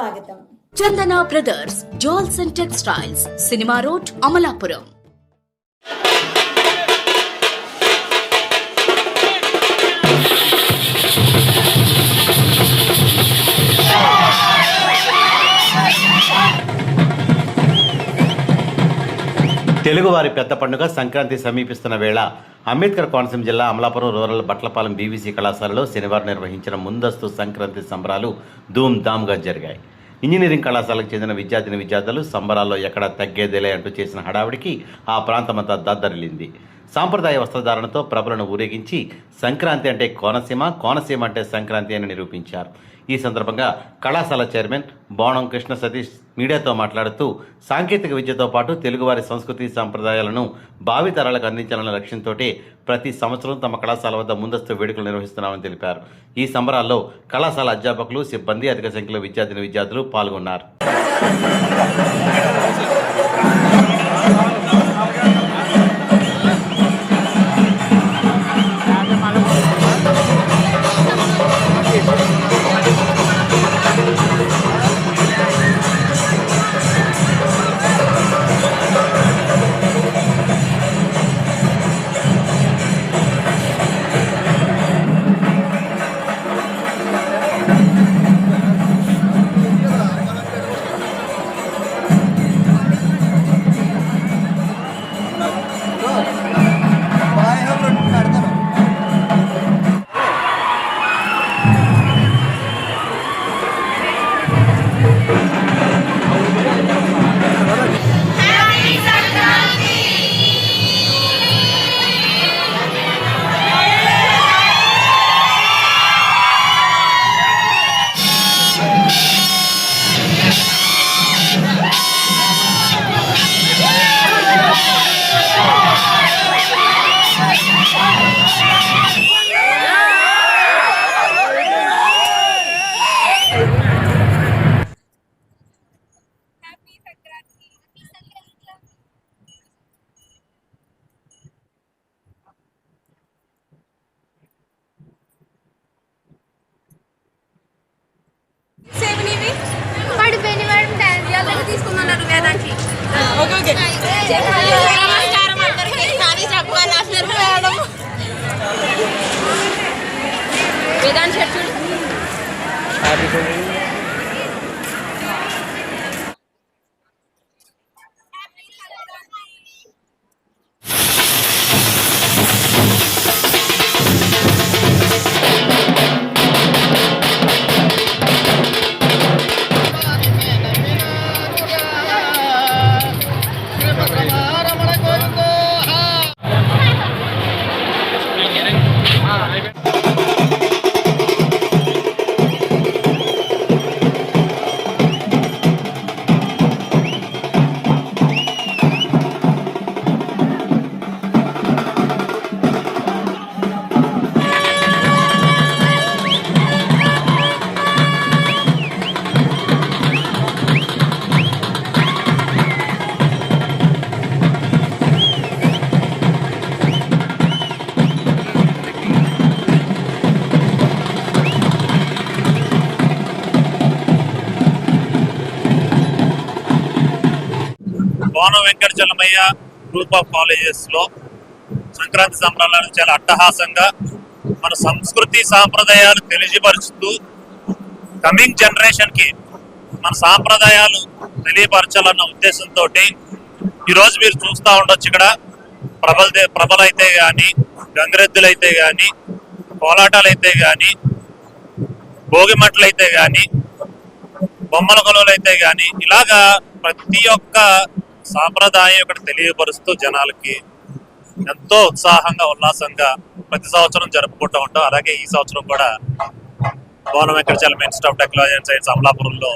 స్వాగతం. Chandana brothers jewels and textiles cinema road Amalapuram. తెలుగువారి పెద్ద పండుగ సంక్రాంతి సమీపిస్తున్న వేళ అంబేద్కర్ కోనసీమ జిల్లా అమలాపురం రూరల్ బట్లపాలెం బీవీసీ కళాశాలలో శనివారం నిర్వహించిన ముందస్తు సంక్రాంతి సంబరాలు ధూమ్ ధామ్గా జరిగాయి. ఇంజనీరింగ్ కళాశాలకు చెందిన విద్యార్థిని విద్యార్థులు సంబరాల్లో ఎక్కడా తగ్గేదేలే అంటూ చేసిన హడావిడికి ఆ ప్రాంతమంతా దద్దరిల్లింది. సాంప్రదాయ వస్త్రధారణతో ప్రభలను ఊరేగించి సంక్రాంతి అంటే కోనసీమ కోనసీమ అంటే సంక్రాంతి అని నిరూపించారు. ఈ సందర్భంగా కళాశాల చైర్మన్ బోణం కృష్ణ సతీష్ మీడియాతో మాట్లాడుతూ సాంకేతిక విద్యతో పాటు తెలుగువారి సంస్కృతి సంప్రదాయాలను భావితరాలకు అందించాలన్న లక్ష్యంతో ప్రతి సంవత్సరం తమ కళాశాల వద్ద ముందస్తు వేడుకలు నిర్వహిస్తున్నామని తెలిపారు. ఈ సంబరాల్లో కళాశాల అధ్యాపకులు సిబ్బంది అధిక సంఖ్యలో విద్యార్థిని విద్యార్థులు పాల్గొన్నారు. తీసుకున్నారు వేదానికి నమస్కారం అందరికీ కానీ చెప్పాలి అసలు మేడం వేదాంత్ షర్ట్ చూడు వెంకట చలమయ్య గ్రూప్ ఆఫ్ కాలేజెస్లో సంక్రాంతి సంబరాలను చాలా అట్టహాసంగా మన సంస్కృతి సాంప్రదాయాలు తెలియపరుస్తూ కమింగ్ జనరేషన్కి మన సాంప్రదాయాలు తెలియపరచాలన్న ఉద్దేశంతో ఈరోజు మీరు చూస్తూ ఉండొచ్చు ఇక్కడ. ప్రబల ప్రబలైతే కానీ గంగిరెద్దులైతే కానీ కోలాటాలైతే కానీ భోగిమట్లయితే కానీ బొమ్మల కొలువులు అయితే కానీ ఇలాగా ప్రతి ఒక్క సాంప్రదాయం ఇక్కడ తెలియపరుస్తూ జనాలకి ఎంతో ఉత్సాహంగా ఉల్లాసంగా ప్రతి సంవత్సరం జరుపుకుంటూ ఉంటాం. అలాగే ఈ సంవత్సరం కూడా Bhavana Venkatachalam institute of technology and science అమలాపురంలో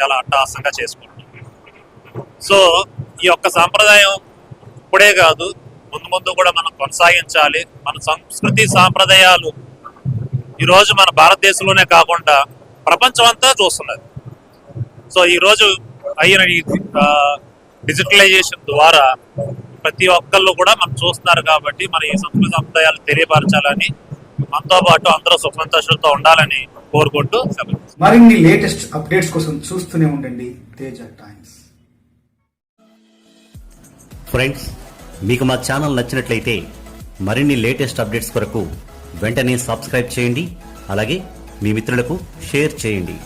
చాలా అట్టహాసంగా చేసుకుంటాం. సో ఈ యొక్క సాంప్రదాయం ఇప్పుడే కాదు ముందు ముందు కూడా మనం కొనసాగించాలి. మన సంస్కృతి సాంప్రదాయాలు ఈరోజు మన భారతదేశంలోనే కాకుండా ప్రపంచం అంతా చూస్తున్నది. సో ఈ రోజు అయిన ఈ డిజిటలైజేషన్ ద్వారా ప్రతి ఒక్కళ్ళు కూడా మనం చూస్తున్నారు కాబట్టి మన ఈ సంస్కృతి సంప్రదాయాలు తెలియపరచాలని మనతో పాటు అందరూ సుఖ సంతోషాలతో ఉండాలని కోరుకుంటూ సెలవు. మరిన్ని లేటెస్ట్ అప్డేట్స్ కోసం చూస్తూనే ఉండండి తేజ టైమ్స్. ఫ్రెండ్స్ మీకు మా ఛానల్ నచ్చినట్లయితే మరిన్ని లేటెస్ట్ అప్డేట్స్ కొరకు వెంటనే సబ్స్క్రైబ్ చేయండి అలాగే మీ మిత్రులకు షేర్ చేయండి.